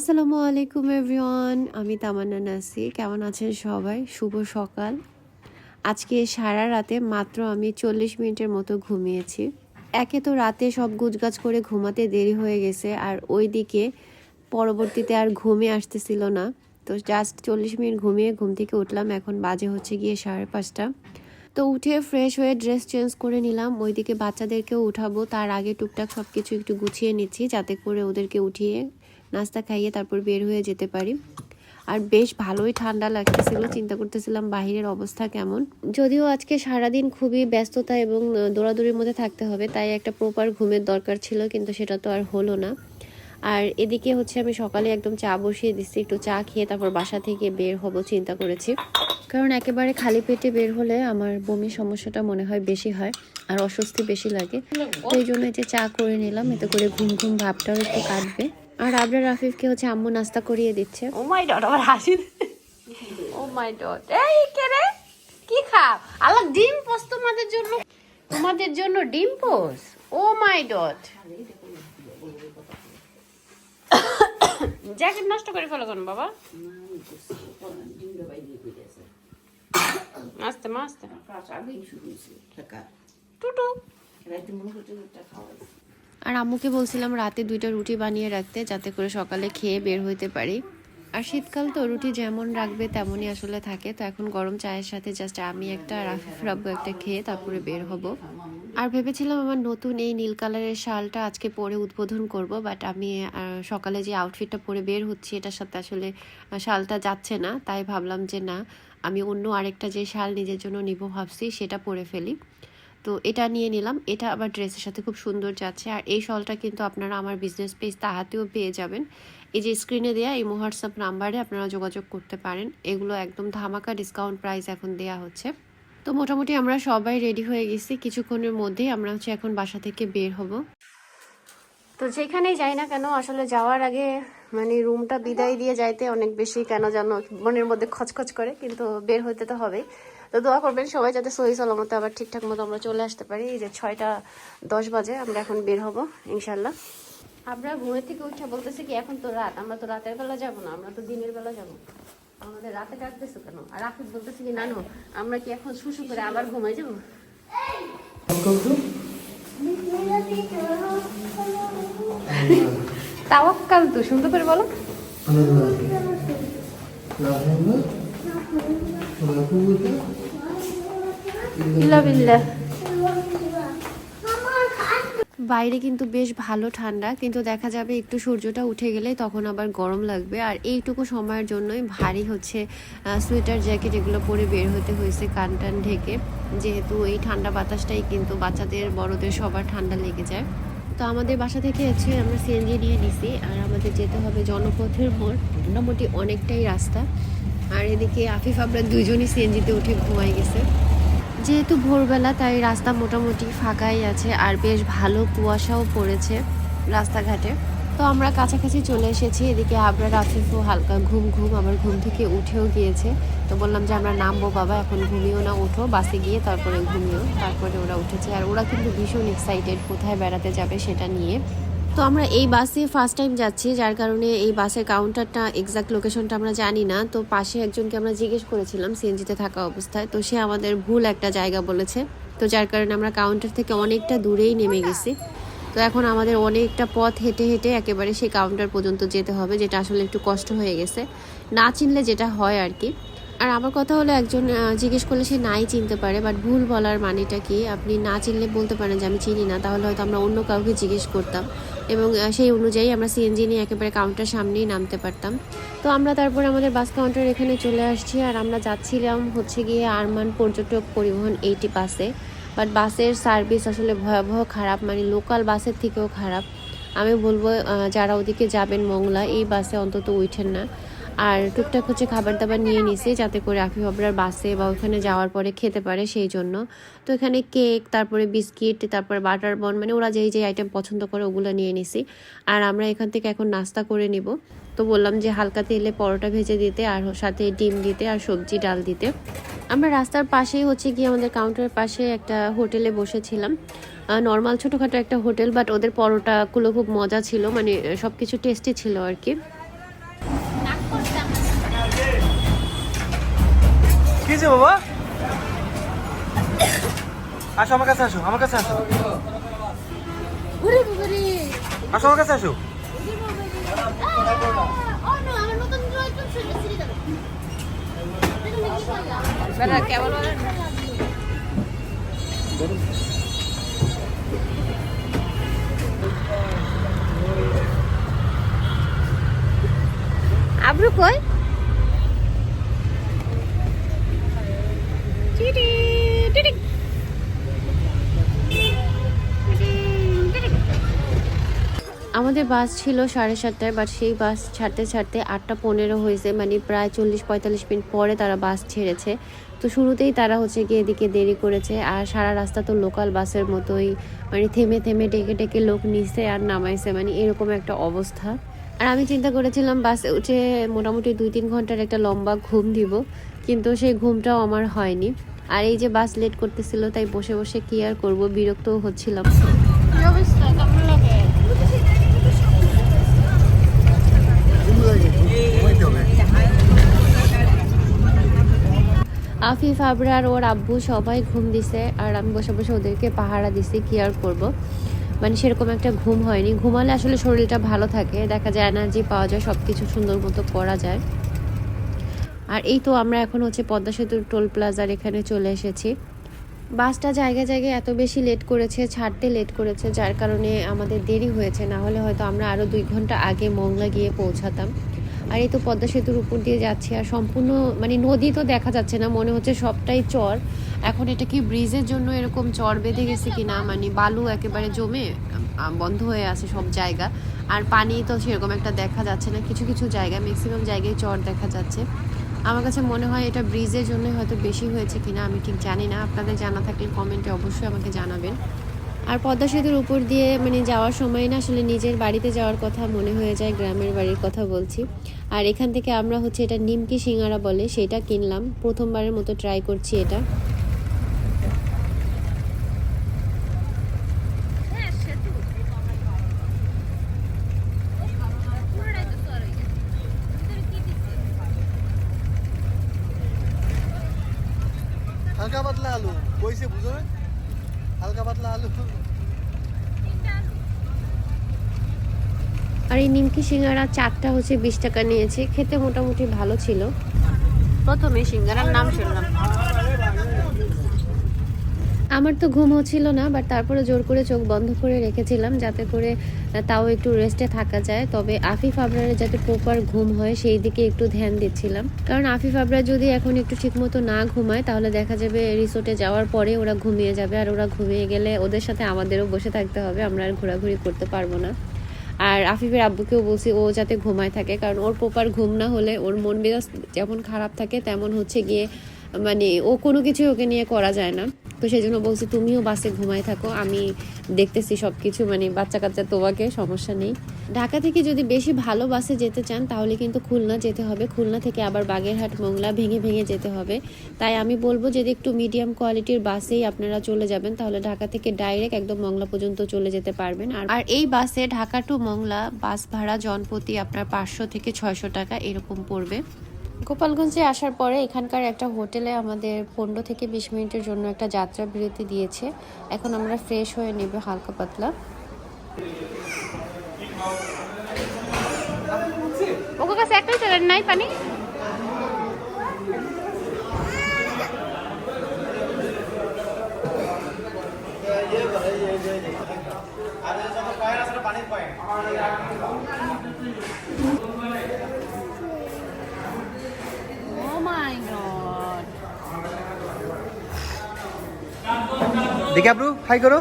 আসসালামু আলাইকুম এভরিওয়ান আমি তামান্না নাসি কেমন আছেন সবাই? শুভ সকাল। আজকে সারা রাতে মাত্র আমি চল্লিশ মিনিটের মতো ঘুমিয়েছি। একে তো রাতে সব গুজগাছ করে ঘুমাতে দেরি হয়ে গেছে, আর ওইদিকে পরবর্তীতে আর ঘুমে আসতেছিল না। তো জাস্ট চল্লিশ মিনিট ঘুমিয়ে ঘুম থেকে উঠলাম। এখন বাজে হচ্ছে গিয়ে সাড়ে পাঁচটা। তো উঠে ফ্রেশ হয়ে ড্রেস চেঞ্জ করে নিলাম। ওইদিকে বাচ্চাদেরকেও উঠাবো। তার আগে টুকটাক সব কিছু একটু গুছিয়ে নিচ্ছি, যাতে করে ওদেরকে উঠিয়ে নাস্তা খাইয়ে তারপর বের হয়ে যেতে পারি। আর বেশ ভালোই ঠান্ডা লাগতেছিল, চিন্তা করতেছিলাম বাহিরের অবস্থা কেমন। যদিও আজকে সারাদিন খুবই ব্যস্ততা এবং দৌড়াদৌড়ির মধ্যে থাকতে হবে, তাই একটা প্রপার ঘুমের দরকার ছিল, কিন্তু সেটা তো আর হলো না। আর এদিকে হচ্ছে আমি সকালে একদম চা বসিয়ে দিচ্ছি একটু চা খেয়ে তারপর বাসা থেকে বের হব চিন্তা করেছি। কারণ একেবারে খালি পেটে বের হলে আমার বমির সমস্যাটা মনে হয় বেশি হয়, আর অস্বস্তি বেশি লাগে। তো এই জন্য যে চা করে নিলাম, এতে করে ঘুম ঘুম ভাবটাও একটু কাটবে। আর আবরার রাফিফকে হচ্ছে আম্মু নাস্তা করিয়ে দিচ্ছে। ও মাই ডট আবার হাসি ও মাই ডট এই কে রে? কি খাও? আল্লাহ ডিম পোস তোমাদের জন্য তোমাদের জন্য ডিম পোস ও মাই ডট জ্যাকেট নষ্ট করে ফেলো কেন বাবা? আস্তে মা আস্তে। টুটু। আর আম্মুকে বলছিলাম রাতে দুইটা রুটি বানিয়ে রাখতে, যাতে করে সকালে খেয়ে বের হইতে পারি। আর শীতকাল তো, রুটি যেমন রাখবে তেমনই আসলে থাকে। তো এখন গরম চায়ের সাথে জাস্ট আমি একটা আর আফিফ রাব্বু একটা খেয়ে তারপরে বের হব। আর ভেবেছিলাম আমার নতুন এই নীল কালারের শালটা আজকে পরে উদ্বোধন করব বাট আমি সকালে যে আউটফিটটা পরে বের হচ্ছি, এটার সাথে আসলে শালটা যাচ্ছে না। তাই ভাবলাম যে না, আমি অন্য আরেকটা যে শাল নিজের জন্য নিব ভাবছি, সেটা পরে ফেলি। তো এটা নিয়ে নিলাম। এটা আবার ড্রেসের সাথে খুব সুন্দর যাচ্ছে। আর এই শলটা কিন্তু আপনারা আমার বিজনেস পেজ তাহাতেও পেয়ে যাবেন। এই যে স্ক্রিনে দেওয়া এই হোয়াটসঅ্যাপ নাম্বারে আপনারা যোগাযোগ করতে পারেন। এগুলো একদম ধামাকা ডিসকাউন্ট প্রাইস এখন দেয়া হচ্ছে। তো মোটামুটি আমরা সবাই রেডি হয়ে গেছি। কিছুক্ষণের মধ্যেই আমরা হচ্ছে এখন বাসা থেকে বের হব। তো যেখানেই যাই না কেন, আসলে যাওয়ার আগে মানে রুমটা বিদায় দিয়ে যাইতে অনেক বেশি কেন যেন মনের মধ্যে খচখচ করে। কিন্তু বের হতে তো হবে তো দোয়া করবেন সবাই যাতে সহি সালামতে আবার ঠিকঠাক মতো আমরা চলে আসতে পারি। এই যে ছয়টা দশ বাজে আমরা এখন বের হব ইনশাল্লাহ আমরা ঘুমের থেকে উঠে বলতেছি কি এখন তো রাত আমরা তো রাতের বেলা যাব না আমরা তো দিনের বেলা যাব। আমাদের রাতে ডাকতেছো কেন? আর রাফিক বলতেছি কি নানু আমরা কি এখন শুশু করে আবার ঘুমাই যাব? তাওয়াক্কাল তো শুনতে পারে বলো। বাইরে কিন্তু বেশ ভালো ঠান্ডা, কিন্তু দেখা যাবে একটু সূর্যটা উঠে গেলে তখন আবার গরম লাগবে। আর এইটুকু সময়ের জন্যই ভারী হচ্ছে সোয়েটার, জ্যাকেট এগুলো পরে বের হতে হয়েছে কান টান ঢেকে। যেহেতু এই ঠান্ডা বাতাসটাই কিন্তু বাচ্চাদের, বড়দের সবার ঠান্ডা লেগে যায়। তো আমাদের বাসা থেকে হচ্ছে আমরা সিএনজি নিয়ে নিছি, আর আমাদের যেতে হবে জনপথের মোড়। মোটামুটি অনেকটাই রাস্তা। আর এদিকে আফিফ আমরা দুইজনই সিএনজিতে উঠে ঘুমাই গেছে। যেহেতু ভোরবেলা, তাই রাস্তা মোটামুটি ফাঁকাই আছে আর বেশ ভালো কুয়াশাও পড়েছে রাস্তাঘাটে। তো আমরা কাছাকাছি চলে এসেছি, এদিকে আবরার, আফিফও হালকা ঘুম ঘুম, আবার ঘুম থেকে উঠেও গিয়েছে। তো বললাম যে আমরা নামবো, বাবা এখন ঘুমিও না উঠো বাসে গিয়ে তারপরে ঘুমিও, তারপরে ওরা উঠেছে। আর ওরা কিন্তু ভীষণ এক্সাইটেড কোথায় বেড়াতে যাবে সেটা নিয়ে। তো আমরা এই বাসে ফার্স্ট টাইম যাচ্ছি, যার কারণে এই বাসের কাউন্টারটা এক্সাক্ট লোকেশনটা আমরা জানি না। তো পাশে একজনকে আমরা জিজ্ঞেস করেছিলাম সিএনজিতে থাকা অবস্থায়। তো সে আমাদের ভুল একটা জায়গা বলেছে। তো যার কারণে আমরা কাউন্টার থেকে অনেকটা দূরেই নেমে গেছি। তো এখন আমাদের অনেকটা পথ হেঁটে হেঁটে একেবারে সেই কাউন্টার পর্যন্ত যেতে হবে, যেটা আসলে একটু কষ্ট হয়ে গেছে। না চিনলে যেটা হয় আর কি। আর আমার কথা হলো একজন জিজ্ঞেস করলে সে নাই চিনতে পারে বাট ভুল বলার মানেটা কি? আপনি না চিনলে বলতে পারেন যে আমি চিনি না, তাহলে হয়তো আমরা অন্য কাউকে জিজ্ঞেস করতাম। এবং সেই অনুযায়ী আমরা সিএনজি নিয়ে একেবারে কাউন্টার সামনেই নামতে পারতাম। তো আমরা তারপর আমাদের বাস কাউন্টার এখানে চলে আসছি, আর আমরা যাচ্ছিলাম হচ্ছে গিয়ে আরমান পর্যটক পরিবহন এইটি বাসে বাট বাসের সার্ভিস আসলে ভয়াবহ খারাপ মানে লোকাল বাসের থেকেও খারাপ। আমি বলব যারা ওদিকে যাবেন মংলা, এই বাসে অন্তত উঠেন না। আর টুকটাক হচ্ছে খাবার দাবার নিয়ে নিছি যাতে করে আফিফ আবরার বাসে বা ওখানে যাওয়ার পরে খেতে পারে সেই জন্য। তো এখানে কেক, তারপরে বিস্কিট, তারপরে বাটার বন মানে ওরা যেই যে আইটেম পছন্দ করে ওগুলো নিয়ে নিছি। আর আমরা এখান থেকে এখন নাস্তা করে নিব। তো বললাম যে হালকা তেলে পরোটা ভেজে দিতে, আর সাথে ডিম দিতে, আর সবজি ডাল দিতে। আমরা রাস্তার পাশেই হচ্ছে গিয়ে আমাদের কাউন্টারের পাশে একটা হোটেলে বসেছিলাম। নর্মাল ছোটোখাটো একটা হোটেল বাট ওদের পরোটাগুলো খুব মজা ছিল মানে সব কিছু টেস্টি ছিল আর কি। কি যে বাবা? আসো আমার কাছে আসো আমার কাছে আসো। আসো আমার কাছে আসো। কেবল আব্রু কই টিটি টিটি আমাদের বাস ছিল সাড়ে সাতটায় বাট সেই বাস ছাড়তে ছাড়তে আটটা পনেরো হয়েছে মানে প্রায় চল্লিশ পঁয়তাল্লিশ মিনিট পরে তারা বাস ছেড়েছে। তো শুরুতেই তারা হচ্ছে গিয়ে এদিকে দেরি করেছে, আর সারা রাস্তা তো লোকাল বাসের মতোই মানে থেমে থেমে ডেকে ডেকে লোক নিছে আর নামাইছে মানে এরকম একটা অবস্থা। আর আমি চিন্তা করেছিলাম, বাসে উঠে মোটামুটি দুই তিন ঘণ্টার একটা লম্বা ঘুম দিব, কিন্তু সেই ঘুমটাও আমার হয়নি। আর এই যে বাস লেট করতেছিল তাই বসে বসে কি আর করব? বিরক্তও হচ্ছিলাম। আফিফ আবরার ওর আব্বু সবাই ঘুম দিছে আর আমি বসে বসে ওদেরকে পাহারা দিছি কি আর করব? মানে সেরকম একটা ঘুম হয়নি। ঘুমালে আসলে শরীরটা ভালো থাকে দেখা যায় এনার্জি পাওয়া যায় সব কিছু সুন্দর মতো করা যায়। আর এই তো আমরা এখন হচ্ছে পদ্মা সেতুর টোল প্লাজার এখানে চলে এসেছি। বাসটা জায়গায় জায়গায় এত বেশি লেট করেছে, ছাড়তে লেট করেছে, যার কারণে আমাদের দেরি হয়েছে। না হলে হয়তো আমরা আরও দুই ঘণ্টা আগে মংলা গিয়ে পৌঁছাতাম। আর এই তো পদ্মা সেতুর উপর দিয়ে যাচ্ছি, আর সম্পূর্ণ মানে নদী তো দেখা যাচ্ছে না, মনে হচ্ছে সবটাই চর। এখন এটা কি ব্রিজের জন্য এরকম চর বেঁধে গেছে কি না? মানে বালু একেবারে জমে বন্ধ হয়ে আছে সব জায়গা। আর পানি তো সেরকম একটা দেখা যাচ্ছে না, কিছু কিছু জায়গায় ম্যাক্সিমাম জায়গায় চর দেখা যাচ্ছে। আমার কাছে মনে হয় এটা ব্রিজের জন্য হয়তো বেশি হয়েছে কিনা, আমি ঠিক জানি না। আপনাদের জানা থাকলে কমেন্টে অবশ্যই আমাকে জানাবেন। আর পদ্মা সেতুর উপর দিয়ে মানে যাওয়ার সময় না আসলে নিজের বাড়িতে যাওয়ার কথা মনে হয়ে যায়, গ্রামের বাড়ির কথা বলছি। আর এখান থেকে আমরা হচ্ছে এটা নিমকি সিঙ্গারা বলে, সেটা কিনলাম। প্রথমবারের মতো ট্রাই করছি এটা হালকা পাতলা আলু কইছে বুঝো না হালকা পাতলা আলু এই সিঙ্গারা চারটা হচ্ছে বিশ টাকা নিয়েছে। খেতে মোটামুটি ভালো ছিল। প্রথমে সিঙ্গারার নাম শুনলাম। আমার তো ঘুম হচ্ছিল না বাট তারপরে জোর করে চোখ বন্ধ করে রেখেছিলাম যাতে করে তাও একটু রেস্টে থাকা যায়। তবে আফিফ আবরারের যাতে প্রপার ঘুম হয়, সেই দিকে একটু ধ্যান দিচ্ছিলাম। কারণ আফিফ আবরার যদি এখন একটু ঠিকমতো না ঘুমায়, তাহলে দেখা যাবে রিসোর্টে যাওয়ার পরে ওরা ঘুমিয়ে যাবে। আর ওরা ঘুমিয়ে গেলে ওদের সাথে আমাদেরও বসে থাকতে হবে। আমরা আর ঘোরাঘুরি করতে পারব না। আর আফিফের আব্বুকেও বলছি, ও যাতে ঘুমায় থাকে, কারণ ওর প্রপার ঘুম না হলে ওর মন মেজাজ যেমন খারাপ থাকে, তেমন হচ্ছে গিয়ে মানে ও কোনো কিছুই ওকে নিয়ে করা যায় না। তো সেই জন্য বলছি, তুমিও বাসে ঘুমায় থাকো, আমি দেখতেছি সব কিছু মানে বাচ্চা কাচ্চা তোমাকে, সমস্যা নেই। ঢাকা থেকে যদি বেশি ভালো বাসে যেতে চান, তাহলে কিন্তু খুলনা যেতে হবে। খুলনা থেকে আবার বাগেরহাট, মোংলা ভেঙে ভেঙে যেতে হবে। তাই আমি বলব, যদি একটু মিডিয়াম কোয়ালিটির বাসেই আপনারা চলে যাবেন, তাহলে ঢাকা থেকে ডাইরেক্ট একদম মংলা পর্যন্ত চলে যেতে পারবেন। আর এই বাসে ঢাকা টু মংলা বাস ভাড়া জনপ্রতি আপনার পাঁচশো থেকে ছয়শো টাকা এরকম পড়বে। গোপালগঞ্জে আসার পরে এখানকার একটা হোটেলে আমাদের পনেরো থেকে বিশ মিনিটের জন্য একটা যাত্রা বিরতি দিয়েছে। এখন আমরা ফ্রেশ হয়ে নেব হালকা পাতলা। ওকে কাছে নাই পানি? Oh দেখে আব্রু হাই করো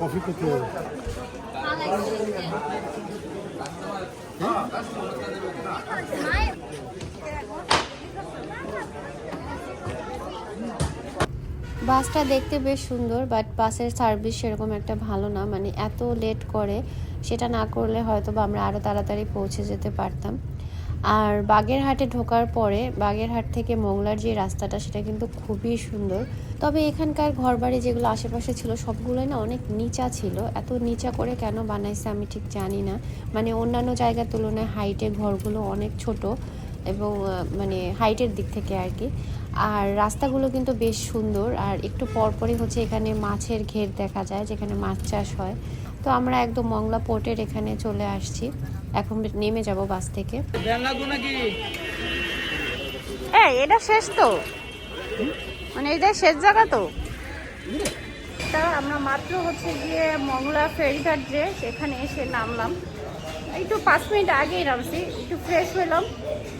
কফি খেতে? বাসটা দেখতে বেশ সুন্দর বাট বাসের সার্ভিস সেরকম একটা ভালো না। মানে এত লেট করে, সেটা না করলে হয়তো বা আমরা আরও তাড়াতাড়ি পৌঁছে যেতে পারতাম। আর বাগেরহাটে ঢোকার পরে বাগেরহাট থেকে মোংলার যে রাস্তাটা, সেটা কিন্তু খুবই সুন্দর। তবে এখানকার ঘরবাড়ি যেগুলো আশেপাশে ছিল, সবগুলোই না অনেক নিচা ছিল। এত নিচা করে কেন বানাইছে আমি ঠিক জানি না। মানে অন্যান্য জায়গার তুলনায় হাইটে ঘরগুলো অনেক ছোট এবং মানে হাইটের দিক থেকে আর কি। আর রাস্তাগুলো কিন্তু বেশ সুন্দর। আর একটু পরপরই হচ্ছে এখানে মাছের ঘের দেখা যায়, যেখানে মাছ চাষ হয়। তো আমরা একদম মংলা পোর্টের এখানে চলে আসছি। এখন নেমে যাব বাস থেকে। এই এটা শেষ তো। মানে এটা শেষ জায়গা তো। তা আমরা মাত্র হচ্ছে গিয়ে মংলা ফেরিঘাট যে সেখানে এসে নামলাম। একটু পাঁচ মিনিট আগেই নামছি একটু ফ্রেশ হলাম।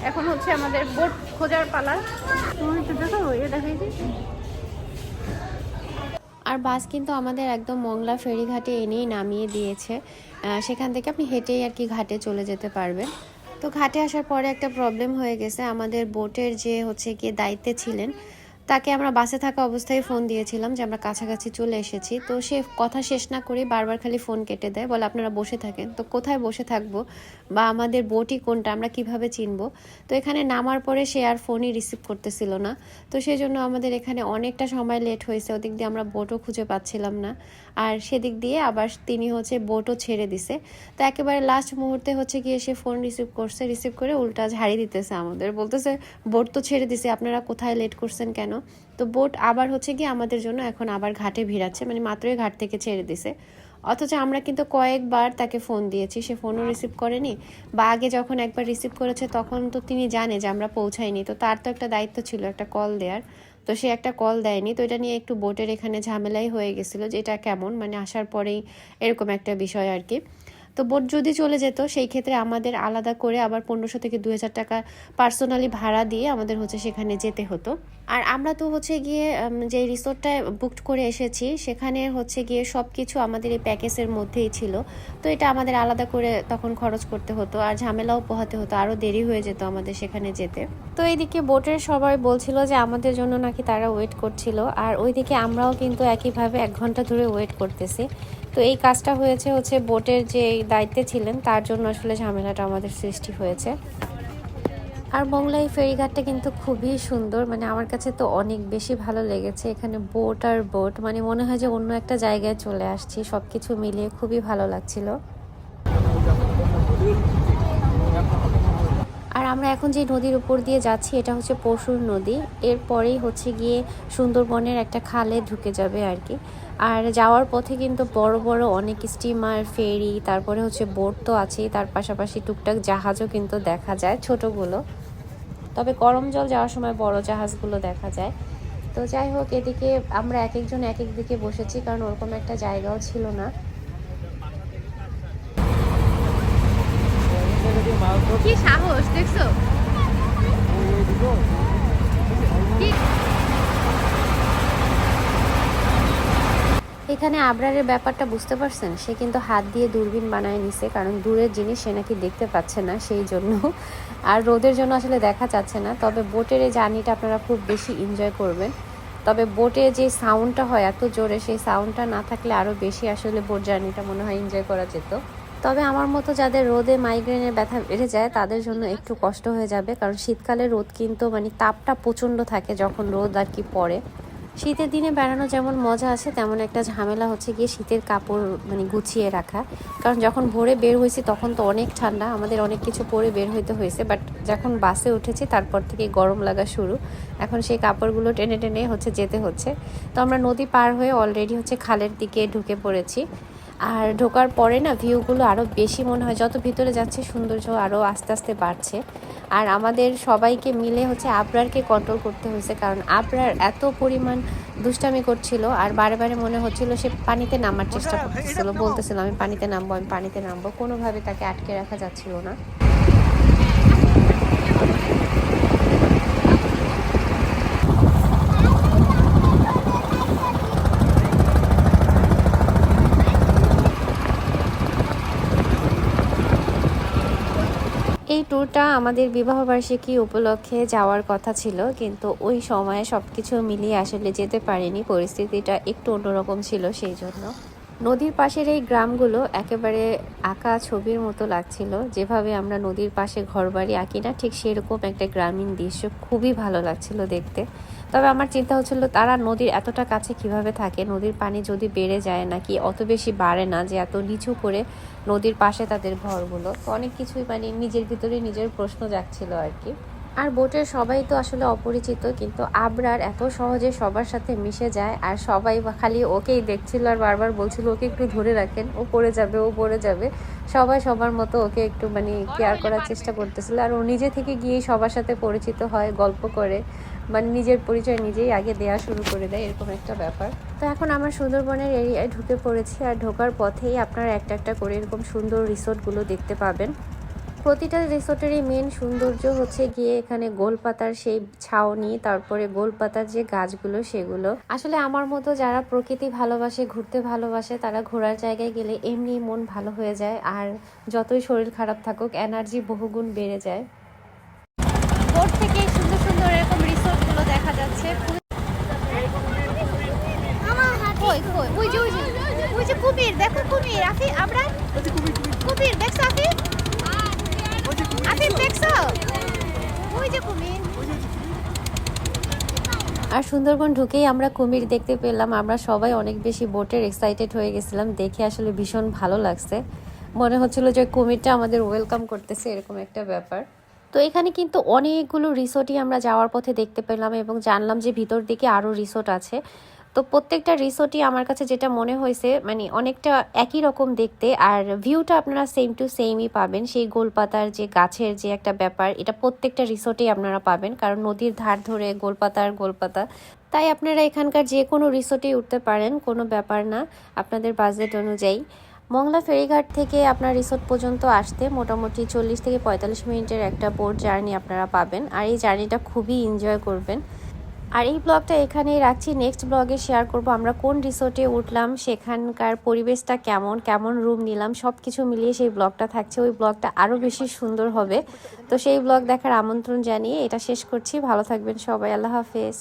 এখন হচ্ছে আমাদের বোট খোঁজার পালা। তোমার একটু দেখো এটা দেখাইছি আর বাস কিন্তু আমাদের একদম মংলা ফেরিঘাটে এনেই নামিয়ে দিয়েছে। সেখান থেকে আপনি হেঁটেই আর কি ঘাটে চলে যেতে পারবেন। তো ঘাটে আসার পরে একটা প্রবলেম হয়ে গেছে। আমাদের বোটের যে হচ্ছে গিয়ে দায়িত্বে ছিলেন তাকে আমরা বাসে থাকা অবস্থায় ফোন দিয়েছিলাম যে আমরা কাছাকাছি চলে এসেছি। তো সে কথা শেষ না করে বারবার খালি ফোন কেটে দেয়, বলে, আপনারা বসে থাকেন। তো কোথায় বসে থাকব? বা আমাদের বোটই কোনটা? আমরা কীভাবে চিনবো? তো এখানে নামার পরে সে আর ফোনই রিসিভ করতেছিল না। তো সেই জন্য আমাদের এখানে অনেকটা সময় লেট হয়েছে, ওদিক দিয়ে আমরা বোটও খুঁজে পাচ্ছিলাম না। আর সেদিক দিয়ে আবার তিনি হচ্ছে বোটও ছেড়ে দিছে। তো একেবারে লাস্ট মুহূর্তে হচ্ছে গিয়ে সে ফোন রিসিভ করছে রিসিভ করে উল্টা ঝাড়ি দিতেছে আমাদের। বলতেছে, বোট তো ছেড়ে দিছে, আপনারা কোথায় লেট করছেন কেন? তো বোট আবার হচ্ছে গিয়ে আমাদের জন্য এখন আবার ঘাটে ভিড়াচ্ছে মানে মাত্রই ঘাট থেকে ছেড়ে দিছে। অথচ আমরা কিন্তু কয়েকবার তাকে ফোন দিয়েছি, সে ফোনও রিসিভ করেনি। বা আগে যখন একবার রিসিভ করেছে, তখন তো তিনি জানে যে আমরা পৌঁছাইনি তো তার তো একটা দায়িত্ব ছিল, একটা কল দেওয়ার তো সে একটা কল দেয়নি। তো এটা নিয়ে একটু বোটের এখানে ঝামেলাই হয়ে গেছিল যে এটা কেমন? মানে আসার পরেই এরকম একটা বিষয় আর কি। তো বোট যদি চলে যেত, সেই ক্ষেত্রে আমাদের আলাদা করে আবার পনেরোশো থেকে দু হাজার টাকা পার্সোনালি ভাড়া দিয়ে আমাদের হচ্ছে সেখানে যেতে হতো। আর আমরা তো হচ্ছে গিয়ে যে রিসোর্টটায় বুকড করে এসেছি, সেখানে হচ্ছে গিয়ে সব কিছু আমাদের এই প্যাকেজের মধ্যেই ছিল। তো এটা আমাদের আলাদা করে তখন খরচ করতে হতো আর ঝামেলাও পোহাতে হতো আরও দেরি হয়ে যেত আমাদের সেখানে যেতে। তো এইদিকে বোটের সবাই বলছিল যে আমাদের জন্য নাকি তারা ওয়েট করছিল, আর ওইদিকে আমরাও কিন্তু একইভাবে এক ঘণ্টা ধরে ওয়েট করতেছি। তো এই কাজটা হয়েছে হচ্ছে বোটের যে দায়িত্বে ছিলেন, তার জন্য আসলে ঝামেলাটা আমাদের সৃষ্টি হয়েছে। আর মংলাই ফেরিঘাটটা কিন্তু খুবই সুন্দর মানে আমার কাছে তো অনেক বেশি ভালো লেগেছে। এখানে বোট আর বোট মানে মনে হয় যে অন্য একটা জায়গায় চলে আসছি সব কিছু মিলিয়ে খুবই ভালো লাগছিল। আর আমরা এখন যে নদীর উপর দিয়ে যাচ্ছি, এটা হচ্ছে পশুর নদী। এরপরেই হচ্ছে গিয়ে সুন্দরবনের একটা খালে ঢুকে যাবে আর কি। আর যাওয়ার পথে কিন্তু বড় বড় অনেক স্টিমার ফেরি তারপরে হচ্ছে বোট তো আছেই। তার পাশাপাশি টুকটাক জাহাজও কিন্তু দেখা যায় ছোটগুলো। তবে গরম জল যাওয়ার সময় বড় জাহাজগুলো দেখা যায়। তো যাই হোক এদিকে আমরা এক একজন এক এক দিকে বসেছি কারণ ওরকম একটা জায়গাও ছিল না। কি সাহস দেখছ? এখানে আবরারের ব্যাপারটা বুঝতে পারছেন? সে কিন্তু হাত দিয়ে দূরবীন বানায় নিছে, কারণ দূরের জিনিস সে নাকি দেখতে পাচ্ছে না সেই জন্য। আর রোদের জন্য আসলে দেখা যাচ্ছে না, তবে বোটের এই জার্নিটা আপনারা খুব বেশি এনজয় করবেন। তবে বোটে যে সাউন্ডটা হয় এত জোরে, সেই সাউন্ডটা না থাকলে আরও বেশি আসলে বোট জার্নিটা মনে হয় এনজয় করা যেত। তবে আমার মতো যাদের রোদে মাইগ্রেনের ব্যথা বেড়ে যায়, তাদের জন্য একটু কষ্ট হয়ে যাবে, কারণ শীতকালে রোদ কিন্তু মানে তাপটা প্রচণ্ড থাকে যখন রোদ আর কি পড়ে। শীতের দিনে বেড়ানো যেমন মজা আছে, তেমন একটা ঝামেলা হচ্ছে গিয়ে শীতের কাপড় মানে গুছিয়ে রাখা। কারণ যখন ভোরে বের হয়েছি তখন তো অনেক ঠান্ডা, আমাদের অনেক কিছু পরে বের হইতে হয়েছে বাট যখন বাসে উঠেছি তারপর থেকে গরম লাগা শুরু। এখন সেই কাপড়গুলো টেনে টেনে হচ্ছে যেতে হচ্ছে। তো আমরা নদী পার হয়ে অলরেডি হচ্ছে খালের দিকে ঢুকে পড়েছি। আর ঢোকার পরে না ভিউগুলো আরও বেশি মনে হয়, যত ভিতরে যাচ্ছে সৌন্দর্য আরও আস্তে আস্তে বাড়ছে। আর আমাদের সবাইকে মিলে হচ্ছে আবরারকে কন্ট্রোল করতে হয়েছে কারণ আবরার এত পরিমাণ দুষ্টামি করছিল আর বারে বারে মনে হচ্ছিল সে পানিতে নামার চেষ্টা করতেছিল। বলতেছিল আমি পানিতে নামবো আমি পানিতে নামবো। কোনোভাবে তাকে আটকে রাখা যাচ্ছিল না। ট্যুরটা আমাদের বিবাহবার্ষিকী উপলক্ষে যাওয়ার কথা ছিল, কিন্তু ওই সময়ে সব কিছু মিলিয়ে আসলে যেতে পারিনি। পরিস্থিতিটা একটু অন্যরকম ছিল সেই জন্য। নদীর পাশের এই গ্রামগুলো একেবারে আঁকা ছবির মতো লাগছিল। যেভাবে আমরা নদীর পাশে ঘরবাড়ি আঁকি না, ঠিক সেরকম একটা গ্রামীণ দৃশ্য খুবই ভালো লাগছিল দেখতে। তবে আমার চিন্তা হচ্ছিল, তারা নদীর এতটা কাছে কীভাবে থাকে? নদীর পানি যদি বেড়ে যায় নাকি অত বেশি বাড়ে না যে এত নিচু করে নদীর পাশে তাদের ঘরগুলো? তো অনেক কিছুই মানে নিজের ভিতরে নিজের প্রশ্ন যাচ্ছিল আর কি। আর বোটের সবাই তো আসলে অপরিচিত, কিন্তু আবরার এত সহজে সবার সাথে মিশে যায় আর সবাই খালি ওকেই দেখছিল আর বারবার বলছিল, ওকে একটু ধরে রাখেন, ও পড়ে যাবে, ও পড়ে যাবে। সবাই সবার মতো ওকে একটু মানে কেয়ার করার চেষ্টা করতেছিল। আর ও নিজে থেকে গিয়েই সবার সাথে পরিচিত হয়, গল্প করে। মানে নিজের পরিচয় নিজেই আগে দেওয়া শুরু করে দেয়, এরকম একটা ব্যাপার। তো এখন আমরা সুন্দরবনের এরিয়ায় ঢুকে পড়েছি আর ঢোকার পথেই আপনারা একটা একটা করে এরকম সুন্দর রিসোর্টগুলো দেখতে পাবেন। প্রতিটা রিসোর্টেরই মেন সৌন্দর্য হচ্ছে গিয়ে এখানে গোলপাতার সেই ছাউনি, তারপরে গোলপাতার যে গাছগুলো সেগুলো। আসলে আমার মতো যারা প্রকৃতি ভালোবাসে, ঘুরতে ভালোবাসে, তারা ঘোরার জায়গায় গেলে এমনি মন ভালো হয়ে যায় আর যতই শরীর খারাপ থাকুক এনার্জি বহুগুণ বেড়ে যায় বোট থেকে সুন্দর সুন্দর এরকম রিসোর্টগুলো দেখা যাচ্ছে কই কই ওই যে ওই যে ওই যে কুমির দেখো কুমির আফি আমরা? কুমির দেখছ আফি? আফি দেখছ? ওই যে কুমির। আর সুন্দরবন ঢুকেই আমরা কুমির দেখতে পেলাম। আমরা সবাই অনেক বেশি বোটের এক্সাইটেড হয়ে গেছিলাম। দেখে আসলে ভীষণ ভালো লাগছে। মনে হচ্ছিল যে কুমিরটা আমাদের ওয়েলকাম করতেছে এরকম একটা ব্যাপার। তো এখানে কিন্তু অনেকগুলো রিসোর্টই আমরা যাওয়ার পথে দেখতে পেলাম এবং জানলাম যে ভিতর দিকে আরও রিসোর্ট আছে। তো প্রত্যেকটা রিসোর্টই আমার কাছে যেটা মনে হয়েছে মানে অনেকটা একই রকম দেখতে, আর ভিউটা আপনারা সেম টু সেমই পাবেন। সেই গোলপাতার যে গাছের যে একটা ব্যাপার, এটা প্রত্যেকটা রিসোর্টেই আপনারা পাবেন, কারণ নদীর ধার ধরে গোলপাতার গোলপাতা। তাই আপনারা এখানকার যে কোনো রিসোর্টেই উঠতে পারেন, কোনো ব্যাপার না, আপনাদের বাজেট অনুযায়ী। মংলা ফেরিঘাট থেকে আপনার রিসোর্ট পর্যন্ত আসতে মোটামুটি চল্লিশ থেকে পঁয়তাল্লিশ মিনিটের একটা বোট জার্নি আপনারা পাবেন, আর এই জার্নিটা খুবই এনজয় করবেন। আর এই ব্লগটা এখানেই রাখছি। নেক্সট ব্লগে শেয়ার করব আমরা কোন রিসোর্টে উঠলাম, সেখানকার পরিবেশটা কেমন কেমন রুম নিলাম সব কিছু মিলিয়ে সেই ব্লগটা থাকছে। ওই ব্লগটা আরও বেশি সুন্দর হবে। তো সেই ব্লগ দেখার আমন্ত্রণ জানিয়ে এটা শেষ করছি। ভালো থাকবেন সবাই। আল্লাহ হাফেজ।